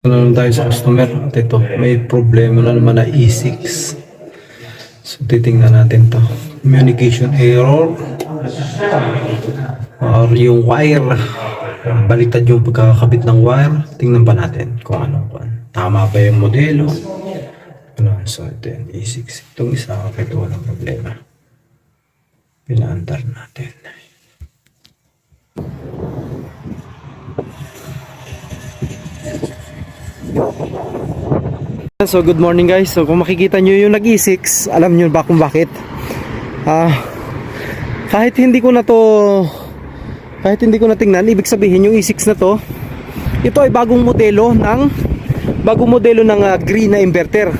Ano naman tayo sa customer. At ito may problema na naman na E6 so titingnan natin to. Communication error. Or yung wire. Baliktad yung pagkakabit ng wire. Tingnan pa natin kung ano tama ba yung modelo? Ano, so ito yan E6 itong isa ito walang problema. Pinaandar natin So good morning guys. So kung makikita nyo yung nag-E6, alam nyo ba kung bakit? Ah, kahit hindi ko na to kahit hindi ko na tingnan, ibig sabihin yung E6 na to, ito ay bagong modelo ng bagong modelo ng ah, green na inverter.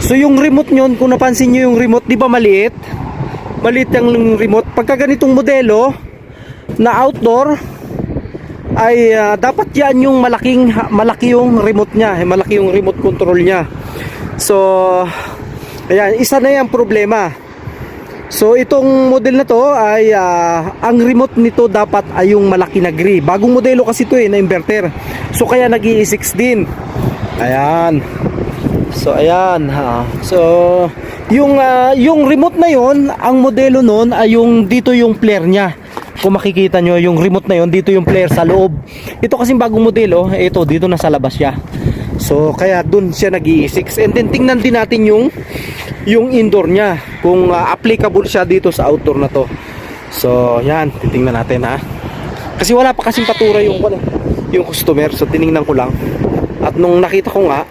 So yung remote nyo, kung napansin nyo yung remote, di ba maliit? Maliit yung remote. Pagka ganitong modelo na outdoor, ay ah, dapat yan yung malaking malaki yung remote niya, eh, malaki yung remote control niya. So ayan, isa na yung problema. So itong model na to ay ah, ang remote nito dapat ay yung malaki na gray. Bagong modelo kasi to eh na inverter. So kaya nag-i6 din. Ayan. So ayan ha. So yung ah, yung remote na yon, ang modelo noon ay yung dito yung flare niya. Kung makikita nyo yung remote na yon, dito yung flare sa loob. Ito kasing bagong modelo, eh, ito dito na sa labas siya. So kaya dun siya nag-i6 and then tingnan din natin yung yung indoor niya kung ah, applicable siya dito sa outdoor na to. So yan, titingnan natin ha. Kasi wala pa kasing patura yung yung customer so tiningnan ko lang. At nung nakita ko nga,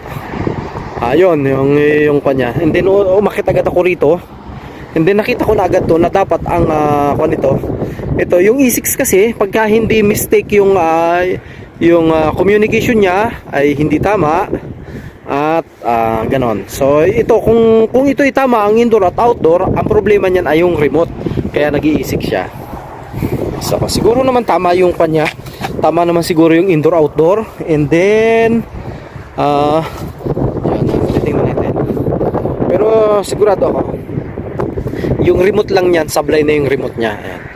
ayun yung yung kanya. And then umakit agad ako rito. And then nakita ko na agad to na dapat ang uh, nito. Ito yung E6 kasi pagka hindi mistake yung ah, yung ah, communication niya ay hindi tama at ah, ganon. So ito kung kung ito ay tama ang indoor at outdoor, ang problema niyan ay yung remote. Kaya nag-i6 siya. So siguro naman tama yung kanya. Tama naman siguro yung indoor outdoor and then ah yan, titingnan natin. Pero sigurado ako yung remote lang niyan, sablay na yung remote niya. Ayan.